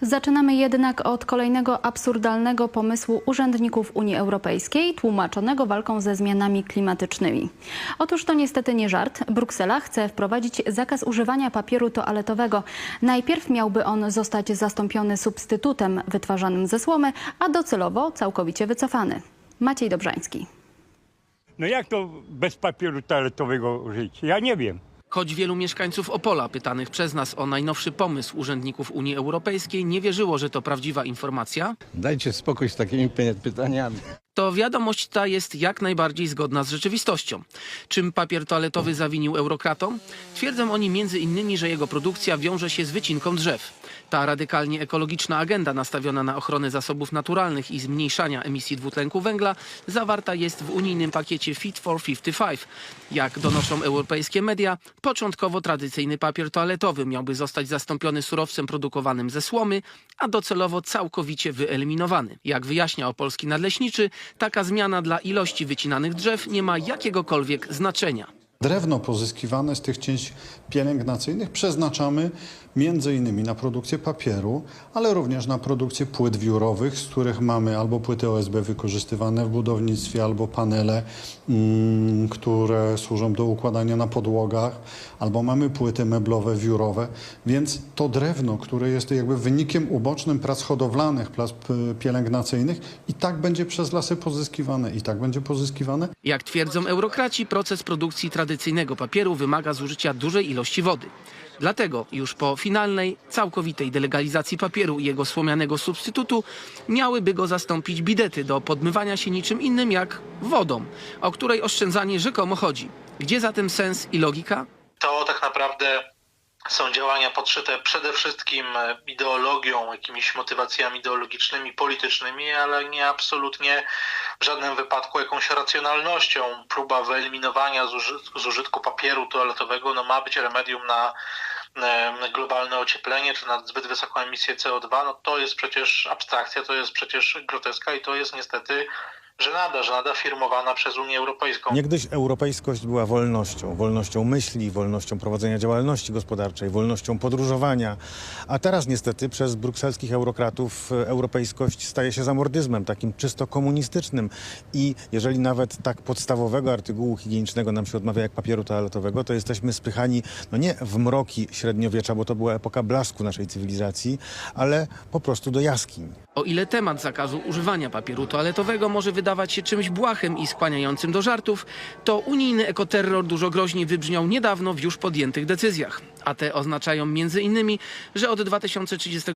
Zaczynamy jednak od kolejnego absurdalnego pomysłu urzędników Unii Europejskiej, tłumaczonego walką ze zmianami klimatycznymi. Otóż to niestety nie żart. Bruksela chce wprowadzić zakaz używania papieru toaletowego. Najpierw miałby on zostać zastąpiony substytutem wytwarzanym ze słomy, a docelowo całkowicie wycofany. Maciej Dobrzański. No jak to bez papieru toaletowego żyć? Ja nie wiem. Choć wielu mieszkańców Opola, pytanych przez nas o najnowszy pomysł urzędników Unii Europejskiej, nie wierzyło, że to prawdziwa informacja, Dajcie spokój z takimi py- pytaniami. To wiadomość ta jest jak najbardziej zgodna z rzeczywistością. Czym papier toaletowy zawinił eurokratom? Twierdzą oni między innymi, że jego produkcja wiąże się z wycinką drzew. Ta radykalnie ekologiczna agenda nastawiona na ochronę zasobów naturalnych i zmniejszania emisji dwutlenku węgla zawarta jest w unijnym pakiecie Fit for 55. Jak donoszą europejskie media, początkowo tradycyjny papier toaletowy miałby zostać zastąpiony surowcem produkowanym ze słomy, a docelowo całkowicie wyeliminowany. Jak wyjaśnia opolski nadleśniczy, taka zmiana dla ilości wycinanych drzew nie ma jakiegokolwiek znaczenia. Drewno pozyskiwane z tych cięć pielęgnacyjnych przeznaczamy innymi na produkcję papieru, ale również na produkcję płyt wiórowych, z których mamy albo płyty OSB wykorzystywane w budownictwie, albo panele, mm, które służą do układania na podłogach, albo mamy płyty meblowe, wiórowe. Więc to drewno, które jest jakby wynikiem ubocznym prac hodowlanych, prac pielęgnacyjnych i tak będzie przez lasy pozyskiwane, i tak będzie pozyskiwane. Jak twierdzą eurokraci, proces produkcji tradycyjnego papieru wymaga zużycia dużej ilości wody. Dlatego już po finalnej, całkowitej delegalizacji papieru i jego słomianego substytutu miałyby go zastąpić bidety do podmywania się niczym innym jak wodą, o której oszczędzanie rzekomo chodzi. Gdzie zatem sens i logika? to tak naprawdę są działania podszyte przede wszystkim e, ideologią, jakimiś motywacjami ideologicznymi, politycznymi, ale nie absolutnie w żadnym wypadku jakąś racjonalnością. Próba wyeliminowania z, uży- z użytku papieru toaletowego no, ma być remedium na e, globalne ocieplenie czy na zbyt wysoką emisję CO2. No, to jest przecież abstrakcja, to jest przecież groteska i to jest niestety żenada, żenada firmowana przez Unię Europejską. Niegdyś europejskość była wolnością, wolnością myśli, wolnością prowadzenia działalności gospodarczej, wolnością podróżowania, a teraz niestety przez brukselskich eurokratów e, europejskość staje się zamordyzmem, takim czysto komunistycznym i jeżeli nawet tak podstawowego artykułu higienicznego nam się odmawia jak papieru toaletowego, to jesteśmy spychani no nie w mroki średniowiecza, bo to była epoka blasku naszej cywilizacji, ale po prostu do jaskiń. O ile temat zakazu używania papieru toaletowego może wydawać się czymś błahym i skłaniającym do żartów, to unijny ekoterror dużo groźniej wybrzmiał niedawno w już podjętych decyzjach. A te oznaczają między innymi, że od 2030